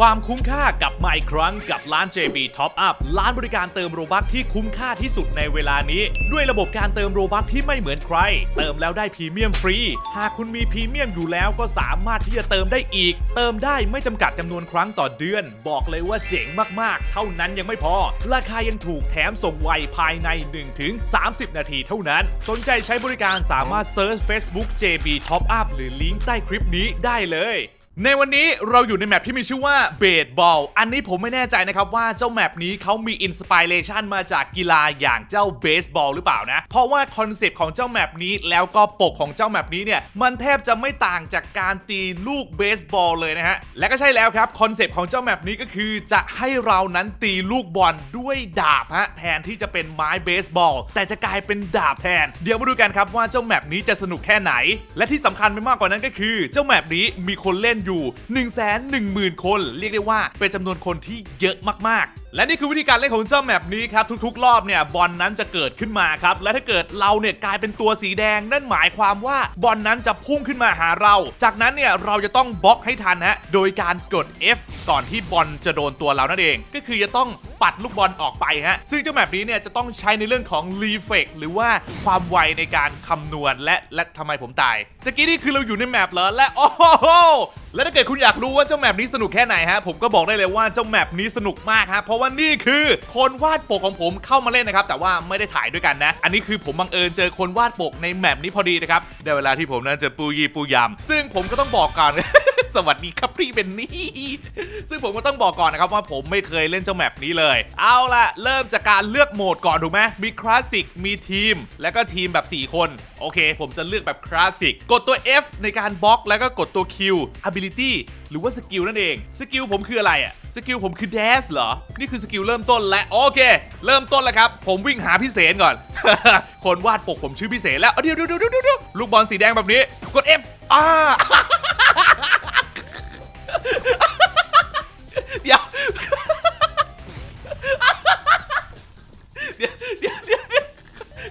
ความคุ้มค่ากับมาอีกครั้งกับร้าน JB Top Up ร้านบริการเติมโรบัคที่คุ้มค่าที่สุดในเวลานี้ ด้วยระบบการเติมโรบัคที่ไม่เหมือนใคร เติมแล้วได้พรีเมียมฟรี หากคุณมีพรีเมียมอยู่แล้วก็สามารถที่จะเติมได้อีก เติมได้ไม่จำกัดจำนวนครั้งต่อเดือน บอกเลยว่าเจ๋งมากๆ เท่านั้นยังไม่พอ ราคายังถูกแถมส่งไวภายใน 1-30 นาทีเท่านั้น สนใจใช้บริการสามารถเซิร์ช Facebook JB Top Up หรือลิงก์ใต้คลิปนี้ได้เลย ในวันนี้เราอยู่ในแมปที่มีชื่อว่าเบสบอล อันนี้ผมไม่แน่ใจนะครับว่าเจ้าแมปนี้เขามีอินสปิเรชันมาจากกีฬาอย่างเจ้าเบสบอลหรือเปล่านะ เพราะว่าคอนเซปต์ของเจ้าแมปนี้แล้วก็ปกของเจ้าแมปนี้เนี่ยมันแทบจะไม่ต่างจากการตีลูกเบสบอลเลยนะฮะ และก็ใช่แล้วครับคอนเซปต์ของเจ้าแมปนี้ก็คือจะให้เรานั้นตีลูกบอลด้วยดาบฮะแทนที่จะเป็นไม้เบสบอลแต่จะกลายเป็นดาบแทน เดี๋ยวมาดูกันครับว่าเจ้าแมปนี้จะสนุกแค่ไหน และที่สำคัญไปมากกว่านั้นก็คือ เจ้าแมปนี้มีคนเล่นอยู่ 1 1 0 0 0 0 คน เรียกได้ว่าเป็นจำนวนคนที่เยอะมากๆ และนี่คือวิธีการเล่นของเจ้าแมปนี้ครับ ทุกๆ รอบเนี่ยบอลนั้นจะเกิดขึ้นมาครับ และถ้าเกิดเราเนี่ยกลายเป็นตัวสีแดง นั่นหมายความว่าบอลนั้นจะพุ่งขึ้นมาหาเรา จากนั้นเนี่ยเราจะต้องบล็อกให้ทันฮะโดยการกด F ก่อนที่บอลจะโดนตัวเรานั่นเอง ก็คือจะต้องปัดลูกบอลออกไปฮะซึ่งเจ้าแมปนี้เนี่ยจะต้องใช้ในเรื่องของ reflex หรือว่าความไวในการคำนวณและและทำไมผมตายตะกี้นี่คือเราอยู่ในแมปเหรอและโอ้โห และถ้าเกิดคุณอยากรู้ว่าเจ้าแมปนี้สนุกแค่ไหนฮะผมก็บอกได้เลยว่าเจ้าแมปนี้สนุกมากฮะเพราะว่านี่คือคนวาดปกของผมเข้ามาเล่นนะครับแต่ว่าไม่ได้ถ่ายด้วยกันนะ อันนี้คือผมบังเอิญเจอคนวาดปกในแมปนี้พอดีนะครับได้เวลาที่ผมนั้นจะปูยีปูยำซึ่งผมก็ต้องบอกก่อน สวัสดีครับพี่เบนนี่ ซึ่งผมก็ต้องบอกก่อนนะครับว่าผมไม่เคยเล่นเจ้าแมปนี้เลย เอาล่ะ เริ่มจากการเลือกโหมดก่อนถูกไหมมีคลาสสิก มีทีม แล้วก็ทีมแบบ 4 คน โอเค ผมจะเลือกแบบคลาสสิก กดตัว F ในการบล็อก แล้วก็กดตัว Q ability หรือว่าสกิลนั่นเอง สกิลผมคืออะไรอะสกิลผมคือ d a s เหรอ นี่คือสกิลเริ่มต้นและ โอเค เริ่มต้นแล้วครับ ผมวิ่งหาพี่เสนก่อน คนวาดปกผมชื่อพี่เสนแล้วเอาเดี๋ยวเดี๋ยวเดี๋ยวเดี๋ยวลูกบอลสีแดงแบบนี้ กด F อ่า เดี๋ยวเดี๋ยวเดี๋ยวเดี๋ยว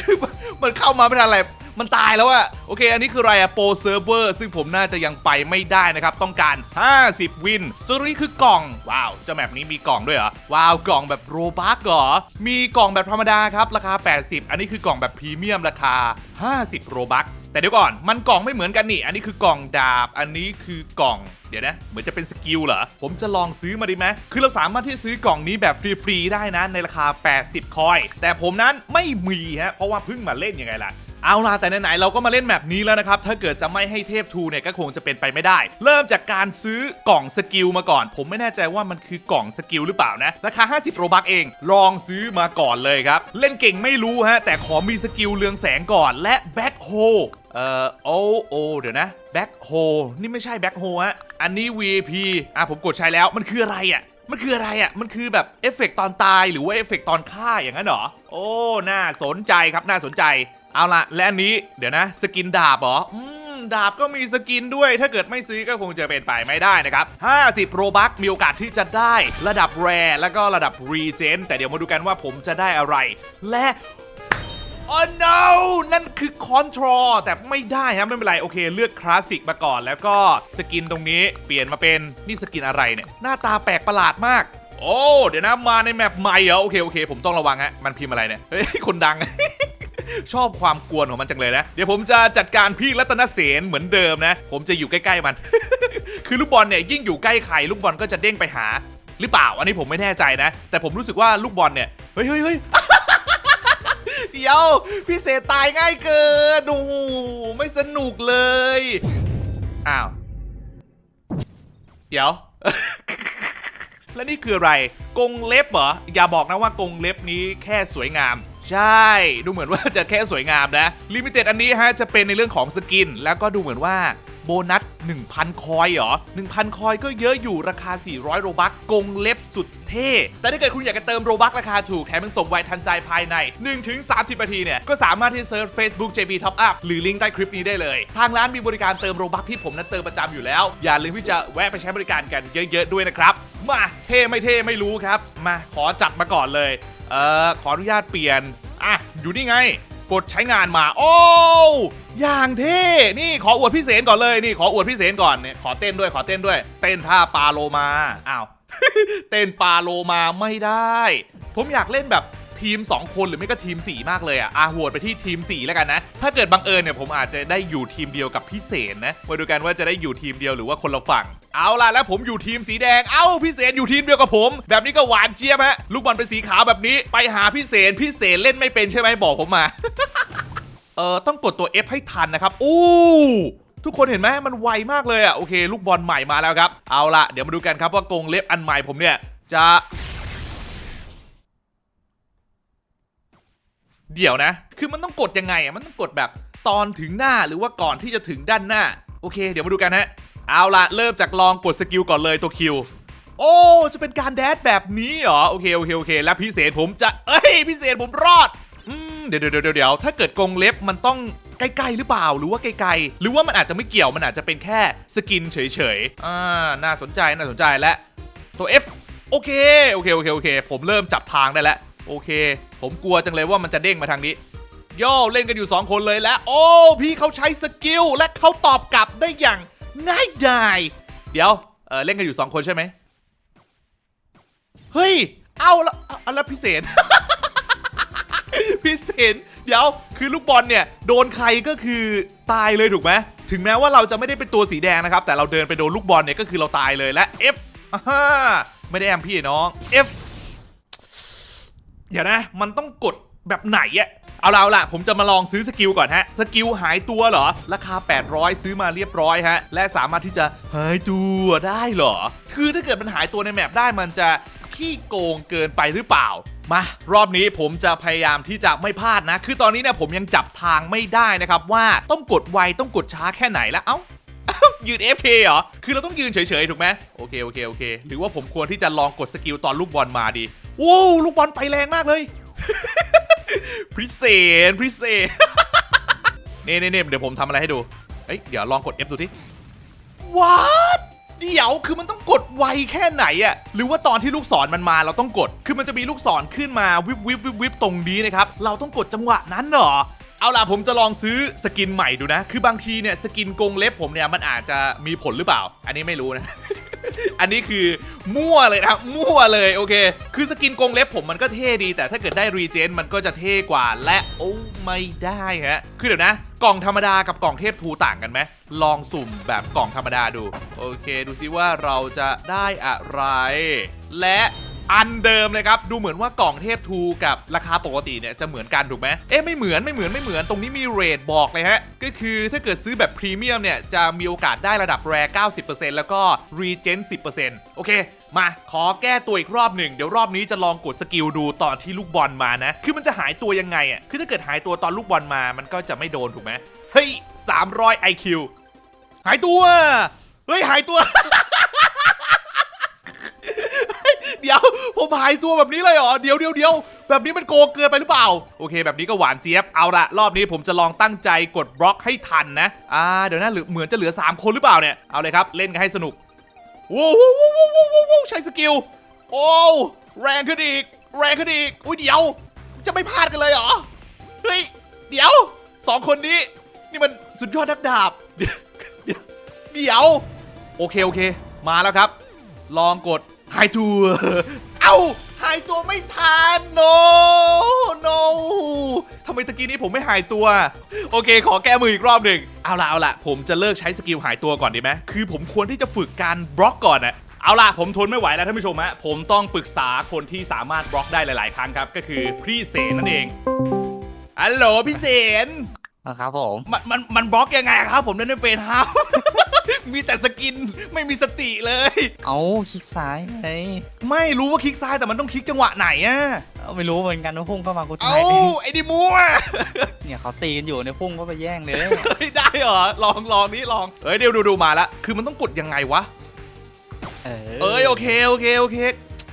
คือมันมันเข้ามาไม่ทันอะไรมันตายแล้วอะโอเค อันนี้คืออะไรอะโปรเซิร์ฟเวอร์ซึ่งผมน่าจะยังไปไม่ได้นะครับ ต้องการ 50 วินส่วนตรงนี้คือกล่อง ว้าวเจ้าแมปนี้มีกล่องด้วยเหรอ ว้าวกล่องแบบโรบักเหรอ มีกล่องแบบธรรมดาครับ ราคา 80 อันนี้คือกล่องแบบพรีเมียมราคา 50 โรบัก แต่เดี๋ยวก่อนมันกล่องไม่เหมือนกันนี่ อันนี้คือกล่องดาบ อันนี้คือกล่อง เดี๋ยวนะ เหมือนจะเป็นสกิลเหรอ ผมจะลองซื้อมาดีไหมคือเราสามารถที่จะซื้อกล่องนี้แบบฟรีๆได้นะในราคา 80 คอย แต่ผมนั้นไม่มีฮะ เพราะว่าเพิ่งมาเล่นยังไงล่ะ เอาล่ะแต่ไหนๆเราก็มาเล่นแมปนี้แล้วนะครับ ถ้าเกิดจะไม่ให้เทพทูเนี่ยก็คงจะเป็นไปไม่ได้ เริ่มจากการซื้อกล่องสกิลมาก่อน ผมไม่แน่ใจว่ามันคือกล่องสกิลหรือเปล่านะ ราคา 50 โรบักเอง ลองซื้อมาก่อนเลยครับ เล่นเก่งไม่รู้ฮะ แต่ขอมีสกิลเรืองแสงก่อนและแบ็คโฮเอ่อโอโอเดี๋ยวนะแบ็คโฮนี่ไม่ใช่แบ็คโฮฮะอันนี้ VP อะผมกดใช้แล้วมันคืออะไรอะมันคืออะไรอะ มันคือแบบเอฟเฟกต์ตอนตายหรือว่าเอฟเฟกต์ตอนฆ่าอย่างนั้นเหรอ โอ้ น่าสนใจครับ น่าสนใจ เอาละและอันนี้เดี๋ยวนะ สกินดาบเหรออืมดาบก็มีสกินด้วย ถ้าเกิดไม่ซื้อก็คงจะเป็นไปไม่ได้นะครับ 50 โรบัคมีโอกาสที่จะได้ระดับแรแล้วก็ระดับรีเจนแต่เดี๋ยวมาดูกันว่าผมจะได้อะไร และโอ้ no นั่นคือคอนโทรอแต่ไม่ได้ฮะไม่เป็นไร โอเค เลือกคลาสสิกมาก่อน แล้วก็สกินตรงนี้เปลี่ยนมาเป็นนี่สกินอะไรเนี่ย หน้าตาแปลกประหลาดมาก โอ้ เดี๋ยวนะ มาในแมปใหม่เหรอ โอเค โอเค ผมต้องระวังฮะมันพิมพ์อะไรเนี่ย เฮ้ย คนดัง ชอบความกวนของมันจังเลยนะ เดี๋ยวผมจะจัดการพี่รัตนเสนเหมือนเดิมนะ ผมจะอยู่ใกล้ๆมัน คือลูกบอลเนี่ยยิ่งอยู่ใกล้ใครลูกบอลก็จะเด้งไปหา หรือเปล่าอันนี้ผมไม่แน่ใจนะ แต่ผมรู้สึกว่าลูกบอลเนี่ยเฮ้ยเฮ้ยเฮ้ยเดี๋ยวพี่เศษตายง่ายเกินโอ้โหไม่สนุกเลย อ้าว เดี๋ยว แล้วนี่คืออะไร กงเล็บเหรอ อย่าบอกนะว่ากงเล็บนี้แค่สวยงาม ใช่ ดูเหมือนว่าจะแค่สวยงามนะลิมิเต็ดอันนี้ฮะจะเป็นในเรื่องของสกิน แล้วก็ดูเหมือนว่าโบนัส 1,000 คอยเหรอ 1,000 คอยก็เยอะอยู่ราคา 400 โรบัคกงเล็บสุดเท่ แต่ถ้าเกิดคุณอยากจะเติมโรบัคราคาถูก แถมยังส่งไวทันใจภายใน 1-30 นาทีเนี่ย ก็สามารถที่เซิร์ช Facebook JB Top Up หรือลิงก์ใต้คลิปนี้ได้เลย ทางร้านมีบริการเติมโรบัคที่ผมนั้นเติมประจำอยู่แล้ว อย่าลืมที่จะแวะไปใช้บริการกันเยอะ ๆ ด้วยนะครับ มาเท่ไม่เท่ไม่รู้ครับ มาขอจัดมาก่อนเลย เอ่อขออนุญาตเปลี่ยน อะ อยู่นี่ไง กดใช้งานมา โอ้อย่างเท่นี่ขออวดพี่เสนก่อนเลยนี่ขออวดพี่เสนก่อนเนี่ยขอเต้นด้วยขอเต้นด้วย เต้นท่าปลาโลมาอ้าวเต้นปลาโลมาไม่ได้ ผมอยากเล่นแบบทีม 2 คนหรือไม่ก็ทีม 4 มากเลยอะอาหวดไปที่ทีม 4 แล้วกันนะ ถ้าเกิดบังเอิญเนี่ยผมอาจจะได้อยู่ทีมเดียวกับพี่เสนนะ มาดูกันว่าจะได้อยู่ทีมเดียวหรือว่าคนละฝั่ง เอาล่ะแล้วผมอยู่ทีมสีแดง เอ้าพี่เสนอยู่ทีมเดียวกับผม แบบนี้ก็หวานเจี๊ยบฮะ ลูกบอลเป็นสีขาวแบบนี้ ไปหาพี่เสนพี่เสนเล่นไม่เป็นใช่ไหมบอกผมมา เออต้องกดตัว F ให้ทันนะครับ อู้ทุกคนเห็นไหมมันไวมากเลยอะโอเค ลูกบอลใหม่มาแล้วครับ เอาล่ะเดี๋ยวมาดูกันครับว่ากงเล็บอันใหม่ผมเนี่ย จะ เดี๋ยวนะ คือมันต้องกดยังไงอะมันต้องกดแบบตอนถึงหน้าหรือว่าก่อนที่จะถึงด้านหน้า โอเค เดี๋ยวมาดูกันฮะ เอาละเริ่มจากลองกดสกิลก่อนเลยตัวคิว โอ้ จะเป็นการแดดแบบนี้เหรอ โอเค โอเค โอเค แล้วพิเศษผมจะ เอ้ย พิเศษผมรอด อืม เดี๋ยวเดี๋ยวเดี๋ยวถ้าเกิดกรงเล็บมันต้องใกล้ๆหรือเปล่า หรือว่าไกลๆ หรือว่ามันอาจจะไม่เกี่ยว มันอาจจะเป็นแค่สกินเฉยๆ อ่า น่าสนใจ น่าสนใจและ ตัว F โอเค โอเค โอเค โอเค ผมเริ่มจับทางได้แล้ว โอเค ผมกลัวจังเลยว่ามันจะเด้งมาทางนี้ย่อเล่นกันอยู่ 2 คนเลยและ โอ้ พี่เขาใช้สกิลและเขาตอบกลับได้อย่าง ง่ายดายเดี๋ยวเออเล่นกันอยู่2คนใช่ไหมเฮ้ย เอาล้วเอาล้วพี่เสนพี่เสนเดี๋ยวคือลูกบอลเนี่ย โดนใครก็คือตายเลยถูกไหมถึงแม้ว่าเราจะไม่ได้เป็นตัวสีแดงนะครับ แต่เราเดินไปโดนลูกบอลเนี่ยก็คือเราตายเลยและ F อ่าไม่ได้แอมพี่น้อง F เดี๋ยวนะ มันต้องกด แบบไหนอะเอาละเอาละผมจะมาลองซื้อสกิลก่อนฮะ สกิลหายตัวเหรอ ราคา 800 ซื้อมาเรียบร้อยฮะ และสามารถที่จะหายตัวได้เหรอ คือถ้าเกิดมันหายตัวในแมปได้มันจะขี้โกงเกินไปหรือเปล่า มารอบนี้ผมจะพยายามที่จะไม่พลาดนะ คือตอนนี้เนี่ยผมยังจับทางไม่ได้นะครับว่าต้องกดไวต้องกดช้าแค่ไหนแล้วเอ้ายืน FK เหรอ คือเราต้องยืนเฉยๆ ถูกไหมโอเค โอเค โอเค หรือว่าผมควรที่จะลองกดสกิลตอนลูกบอลมาดีว้ลูกบอลไปแรงมากเลย พิเศษพิเศษเน่เน่เน่เดี๋ยวผมทำอะไรให้ดูเอ้ยเดี๋ยวลองกด F ดูที่ว้าเดี๋ยวคือมันต้องกดไวแค่ไหนอะหรือว่าตอนที่ลูกศรมันมาเราต้องกด คือมันจะมีลูกศรขึ้นมาวิบวิบวิบวิบตรงนี้นะครับ เราต้องกดจังหวะนั้นเหรอเอาล่ะผมจะลองซื้อสกินใหม่ดูนะ คือบางทีเนี่ยสกินกงเล็บผมเนี่ยมันอาจจะมีผลหรือเปล่า อันนี้ไม่รู้นะ อันนี้คือมั่วเลยนะครับมั่วเลยโอเค คือสกินกรงเล็บผมมันก็เท่ดี แต่ถ้าเกิดได้รีเจนมันก็จะเท่กว่าและโอ้ไม่ได้ฮะคือเดี๋ยวนะ กล่องธรรมดากับกล่องเทพทูต่างกันไหมลองสุ่มแบบกล่องธรรมดาดู โอเค ดูซิว่าเราจะได้อะไร และ อันเดิมเลยครับ ดูเหมือนว่ากล่องเทพทูกับราคาปกติเนี่ยจะเหมือนกันถูกไหมเอ๊ะไม่เหมือนไม่เหมือนไม่เหมือนตรงนี้มีเรทบอกเลยฮะ ก็คือถ้าเกิดซื้อแบบพรีเมียมเนี่ยจะมีโอกาสได้ระดับแร90%แล้วก็รีเจน10%โอเคมาขอแก้ตัวอีกรอบหนึ่งเดี๋ยวรอบนี้จะลองกดสกิลดูตอนที่ลูกบอลมานะ คือมันจะหายตัวยังไงอะคือถ้าเกิดหายตัวตอนลูกบอลมามันก็จะไม่โดนถูกไหมเฮ้ย300 IQ หายตัว เฮ้ย หายตัว เดี๋ยวผมหายตัวแบบนี้เลยเหรอเดี๋ยวเดี๋ยวเดี๋ยวแบบนี้มันโกงเกินไปหรือเปล่า โอเค แบบนี้ก็หวานเจี๊ยบเอาละรอบนี้ผมจะลองตั้งใจกดบล็อกให้ทันนะอ่าเดี๋ยวนะเหลือเหมือนจะเหลือ 3 คนหรือเปล่าเนี่ยเอาเลยครับเล่นกันให้สนุกว้าวว้าวว้าวว้าวว้าวว้าวใช้สกิลโอ้แรงขึ้นอีก แรงขึ้นอีกอุ้ยเดี๋ยว จะไม่พลาดกันเลยเหรอเฮ้ยเดี๋ยวสองคนนี้นี่มันสุดยอดนักดาบเดี๋ยวเดี๋ยวโอเคโอเค มาแล้วครับ ลองกด หายตัวเอ้าหายตัวไม่ทัน no no ทำไมตะกี้นี้ผมไม่หายตัว โอเค ขอแก้มืออีกรอบหนึ่งเอาละเอาละผมจะเลิกใช้สกิลหายตัวก่อนดีไหมคือผมควรที่จะฝึกการบล็อกก่อนอะเอาล่ะ ผมทนไม่ไหวแล้วท่านผู้ชมฮะผมต้องปรึกษาคนที่สามารถบล็อกได้หลาย ๆ ครั้งครับ ก็คือพี่เสนนั่นเองฮัลโหลพี่เสน ครับผม มันมันมันบล็อกยังไงครับ ผมเล่นไม่เป็นครับ มีแต่สกินไม่มีสติเลย เอาคลิกซ้ายไงไม่รู้ว่าคลิกซ้ายแต่มันต้องคลิกจังหวะไหนอะเอาไม่รู้เหมือนกันว่าพุ่งเข้ามากูเอ้าตายเลยไอ้ดิมัวเนี่ยเขาตีกันอยู่เนี่ยพุ่งก็ไปแย่งเลย เฮ้ยได้เหรอลองลองนี่ลองเฮ้ยเดี๋ยวดูดูมาละคือมันต้องกดยังไงวะ เออ เอ้ยโอเคโอเคโอเค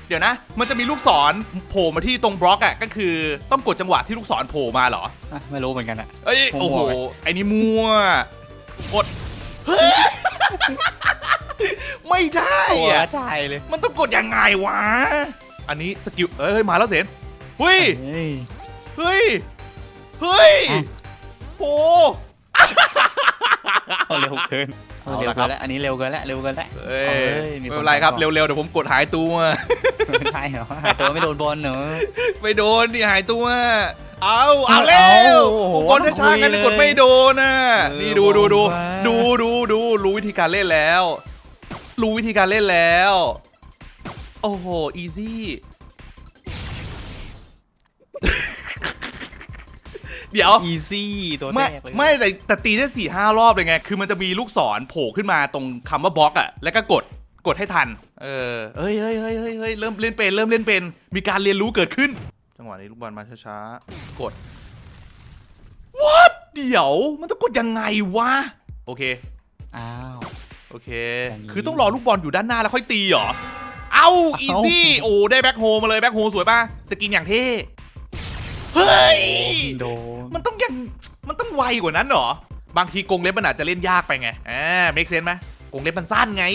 เดี๋ยวนะ มันจะมีลูกศรโผล่มาที่ตรงบล็อกอะก็คือต้องกดจังหวะที่ลูกศรโผล่มาเหรออะไม่รู้เหมือนกันอะเอ้ยมั่วๆโอ้โหไปไอ้นี่มัวกดเฮ้ยไม่ได้ตัวอะจ่ายเลยมันต้องกดยังไงวะ อันนี้สกิลเอ้ยมาแล้วเสนเฮ้ย เฮ้ย เฮ้ย เฮ้ยอะ โห เอาเร็วเกิน เอาเอาเร็วละครัเกิบนแล้วอันนี้เร็วเกินแล้วเร็วเกินแล้วเอ้ยเอาเลยมีไม่คนเป็นไรครับบอกเร็วๆเดี๋ยวผมกดหายตัวไม่ใช่เหรอหาตัวไม่โดนบอลเหรอ ไม่โดนดิหายตัว เอาเอาแล้วเอาโอ้โหคนช้าๆกันคุยเลยกดไม่โดนนะเออนี่ดูดูดูบอกมาดูดูดูรู้วิธีการเล่นแล้ว รู้วิธีการเล่นแล้ว โอ้โห อีซี่ เดี๋ยว อีซี่ตัวแรไม่กเลยไม่แต่แต่ตีได้สี่ห้ารอบเลยไง คือมันจะมีลูกศรโผล่ขึ้นมาตรงคำว่าบล็อกอะแล้วก็กดกดให้ทัน เออเฮ้ยเฮ้ยเฮ้ยเฮ้ยเฮ้ยเริ่มเล่นเป็น เริ่มเล่นเป็น มีการเรียนรู้เกิดขึ้น จังหวะนี้ลูกบอลมาช้าๆ กด what เดี๋ยวมันต้องกดยังไงวะ โอเค อ้าว โอเค อย่างนี้คือต้องรอลูกบอลอยู่ด้านหน้าแล้วค่อยตีเหรอ เอ้า อีซี่ โอ้ ได้แบ็คโฮมาเลย แบ็คโฮสวยป่ะ สกินอย่างเท่ เฮ้ย โดนมันต้องยังมันต้องไวกว่านั้นเหรอ บางทีกรงเล็บมันอาจจะเล่นยากไปไงอ่าเมคเซนไหมกรงเล็บมันสั้นไง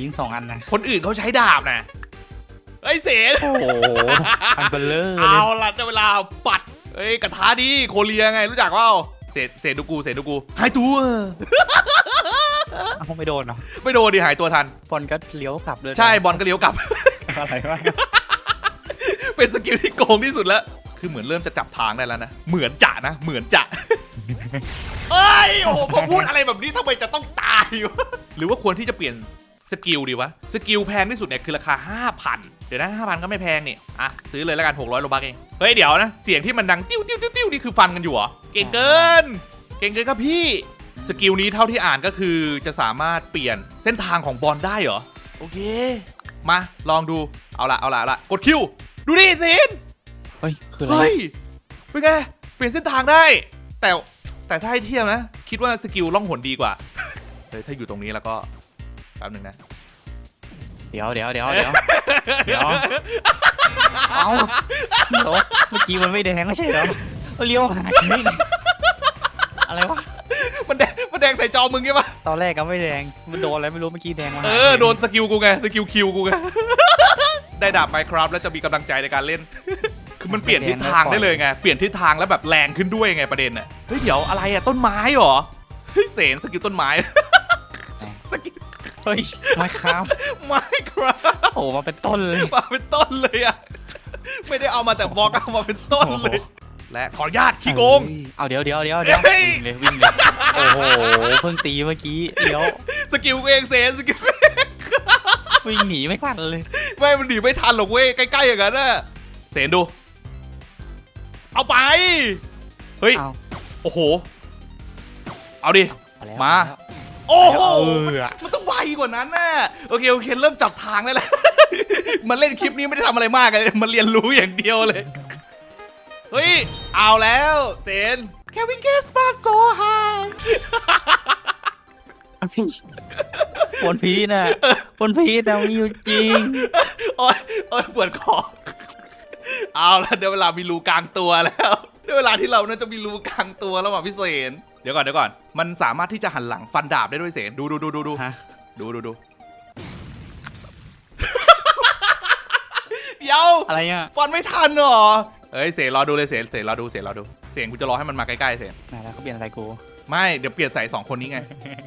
ยิงสองอันนะคนอื่นเขาใช้ดาบนะเอ้ยเสนโอ้โหอันเบลเลอร์เลเอายละได้เวลาปัดเอ้ยกระทาดีโคเรียไงรู้จักเปล่าเสนเสนดูกูเสนดูกูหายตัวเอาไม่โดนเหรอไม่โดนดิหายตัวทัน บอลก็เลี้ยวกลับเลยใช่บอลก็เลี้ยวกลับ อะไรวะ เป็นสกิลที่โกงที่สุดแล้ว คือเหมือนเริ่มจะจับทางได้แล้วนะ เหมือนจะนะ เหมือนจะ เอ้ย โอ้โหพอพูดอะไรแบบนี้ทำไมจะต้องตายวะหรือว่าควรที่จะเปลี่ยนสกิลดีวะ สกิลแพงที่สุดเนี่ยคือราคา 5,000 เดี๋ยวนะ 5,000 ก็ไม่แพงนี่ อะ ซื้อเลยแล้วกัน 600โลบักเอง เฮ้ย เดี๋ยวนะ เสียงที่มันดังติ้วติ้วติ้วติ้วนี่คือฟันกันอยู่เหรอ เก่งเกิน เก่งเกินครับพี่ สกิลนี้เท่าที่อ่านก็คือจะสามารถเปลี่ยนเส้นทางของบอลได้เหรอ โอเค มาลองดู เอาละเอาละเอาละกดคิว ดูดิสินเฮ้ย คืออะไร เฮ้ย เป็นไง เปลี่ยนเส้นทางได้ แต่แต่ถ้าให้เทียบนะ คิดว่าสกิลล่องหนดีกว่า เฮ้ยถ้าอยู่ตรงนี้แล้วก็แป๊บหนึงนะ เดี๋ยวเดี๋ยวเดี๋ยวเดี๋ยวเดี๋ยวเอาเดี๋ยวเมื่อกี้มันไม่แดงไม่ใช่เหรอเลี้ยวหาชิ้นเลยอะไรวะ มันแดงมันแดงใส่จอมึงใช่ปะตอนแรกก็ไม่แดง มันโดนอะไรไม่รู้เมื่อกี้แดงมาเออ โดนสกิลกูไง สกิลคิวกูไง ได้ดาบไมครับแล้วจะมีกำลังใจในการเล่น คือมันเปลี่ยนทิศทางได้เลยไง เปลี่ยนทิศทางแล้วแบบแรงขึ้นด้วยไงประเด็นน่ะ เฮ้ยเดี๋ยวอะไรอะต้นไม้เหรอ เฮ้ยเสนสกิลต้นไม้ สกิลเฮ้ยไม่ค้ามไม้ครับโผล่มาเป็นต้นเลย มาเป็นต้นเลยอะไม่ได้เอามาแต่บล็อกเอามาเป็นต้นเลย และขออนุญาตขี้โกง เอ้ยเอาเดี๋ยวเดี๋ยวเดี๋ยวเดี๋ยวเฮ้ยวิ่งเลยวิ่งเลยโอ้โหเพิ่งตีเมื่อกี้เดี๋ยวสกิลกูเองเซนสกิลวิ่งหนีไม่ทันเลย ไม่มันหนีไม่ทันหรอกเว้ยใกล้ๆอย่างนั้นน่ะเซนดู เอาไป เฮ้ย เอาโอ้โห เอาดิเอแล้วมาเอโอ้โหแล้วมันต้องไวกว่านั้นน่ะโอเค โอเค เริ่มจับทางได้แล้ว มันเล่นคลิปนี้ไม่ได้ทำอะไรมากเลย มันเรียนรู้อย่างเดียวเลย เฮ้ย เอาแล้วเซนแควินเกสปาโซไฮบนพีน่ะบนพีน่ะมีอยู่จริง โอ้ยโอ้ยปวดคอ เอาละเดี๋ยวเวลามีรูกลางตัวแล้วเดี๋ยวเวลาที่เราน่าจะมีรูกลางตัวแล้วว่ะพี่เสนเดี๋ยวก่อนเดี๋ยวก่อน มันสามารถที่จะหันหลังฟันดาบได้ด้วยเสนดูดูดูดูดูฮะ ดูดูดูเดี๋ยวอะไรอะฟันไม่ทันเหรอเอ้ยเสนรอดูเลยเสนเสนรอดูเสนรอดูเสนกูจะรอให้มันมาใกล้ๆเสนไหนแล้วเขาเปลี่ยนอะไรกู ไม่ เดี๋ยวเปลี่ยนใส่สองคนนี้ไง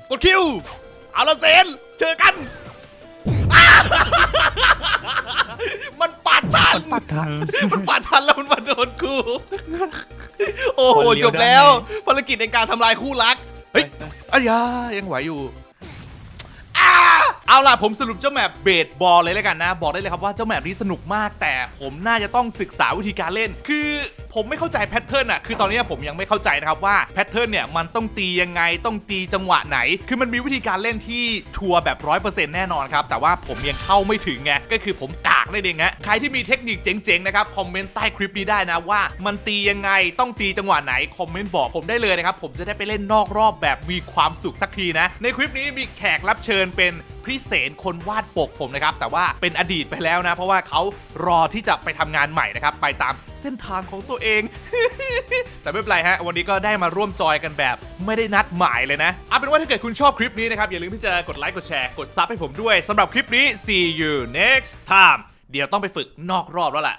กดคิว เอาละเซนเจอกันอ้า มันปัดทัน ปัดทัน มันปัดทันแล้วมันมาโดนกู โอ้โหคนเดีจยวบแล้วได้ภารกิจในการทำลายคู่รัก เฮ้ยอ้ยายังไหวอยู่อ่า เอาล่ะผมสรุปเจ้าแมปเบสบอลเลยแล้วกันนะ บอกได้เลยครับว่าเจ้าแมปนี้สนุกมาก แต่ผมน่าจะต้องศึกษาวิธีการเล่น คือผมไม่เข้าใจแพทเทิร์นอะคือตอนนี้ผมยังไม่เข้าใจนะครับว่าแพทเทิร์นเนี่ยมันต้องตียังไงต้องตีจังหวะไหน คือมันมีวิธีการเล่นที่ชัวร์แบบร้อยเปอร์เซ็นต์แน่นอนครับ แต่ว่าผมยังเข้าไม่ถึงไงก็คือผมกากนั่นเองฮะใครที่มีเทคนิคเจ๋งๆนะครับคอมเมนต์ใต้คลิปนี้ได้นะว่ามันตียังไงต้องตีจังหวะไหนคอมเมนต์บอกผมได้เลยนะครับผมจะได้ไปเล่นนอกรอบแบบมีความสุขสักทีนะในคลิปนี้มีแขกรับเชิญเป็น พี่เสนคนวาดปกผมนะครับ แต่ว่าเป็นอดีตไปแล้วนะ เพราะว่าเขารอที่จะไปทำงานใหม่นะครับ ไปตามเส้นทางของตัวเอง แต่ไม่เป็นไรฮะ วันนี้ก็ได้มาร่วมจอยกันแบบ ไม่ได้นัดหมายเลยนะเอาเป็นว่าถ้าเกิดคุณชอบคลิปนี้นะครับ อย่าลืมที่จะกดไลค์กดแชร์กดซับให้ผมด้วยสำหรับคลิปนี้ see you next time เดี๋ยวต้องไปฝึกนอกรอบแล้วล่ะ